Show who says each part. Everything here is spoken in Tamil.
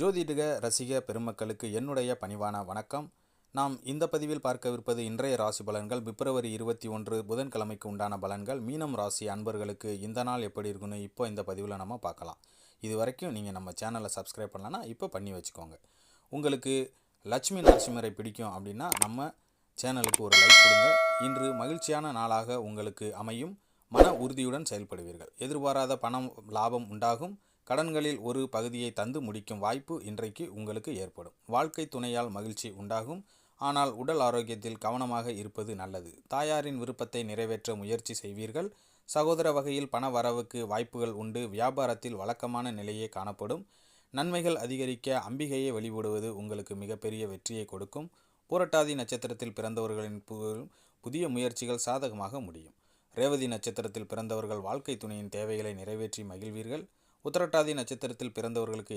Speaker 1: ஜோதிட ரசிக பெருமக்களுக்கு என்னுடைய பணிவான வணக்கம். நாம் இந்த பதிவில் பார்க்கவிருப்பது இன்றைய ராசி பலன்கள். பிப்ரவரி இருபத்தி ஒன்று புதன்கிழமைக்கு உண்டான பலன்கள். மீனம் ராசி அன்பர்களுக்கு இந்த நாள் எப்படி இருக்குன்னு இப்போ இந்த பதிவில் நம்ம பார்க்கலாம். இது வரைக்கும் நீங்கள் நம்ம சேனலை சப்ஸ்கிரைப் பண்ணலன்னா இப்போ பண்ணி வச்சுக்கோங்க. உங்களுக்கு லட்சுமி நரசிம்மரை பிடிக்கும் அப்படின்னா நம்ம சேனலுக்கு ஒரு லைக் கொடுங்க. இன்று மகிழ்ச்சியான நாளாக உங்களுக்கு அமையும். மன உறுதியுடன் செயல்படுவீர்கள். எதிர்பாராத பணம் லாபம் உண்டாகும். கடன்களில் ஒரு பகுதியை தந்து முடிக்கும் வாய்ப்பு இன்றைக்கு உங்களுக்கு ஏற்படும். வாழ்க்கை துணையால் மகிழ்ச்சி உண்டாகும். ஆனால் உடல் ஆரோக்கியத்தில் கவனமாக இருப்பது நல்லது. தாயாரின் விருப்பத்தை நிறைவேற்ற முயற்சி செய்வீர்கள். சகோதர வகையில் பண வரவுக்கு வாய்ப்புகள் உண்டு. வியாபாரத்தில் வழக்கமான நிலையே காணப்படும். நன்மைகள் அதிகரிக்க அம்பிகையை வழிபடுவது உங்களுக்கு மிகப்பெரிய வெற்றியை கொடுக்கும். பூரட்டாதி நட்சத்திரத்தில் பிறந்தவர்களின் புதிய முயற்சிகள் சாதகமாக முடியும். ரேவதி நட்சத்திரத்தில் பிறந்தவர்கள் வாழ்க்கை துணையின் தேவைகளை நிறைவேற்றி மகிழ்வீர்கள். உத்திரட்டாதி நட்சத்திரத்தில் பிறந்தவர்களுக்கு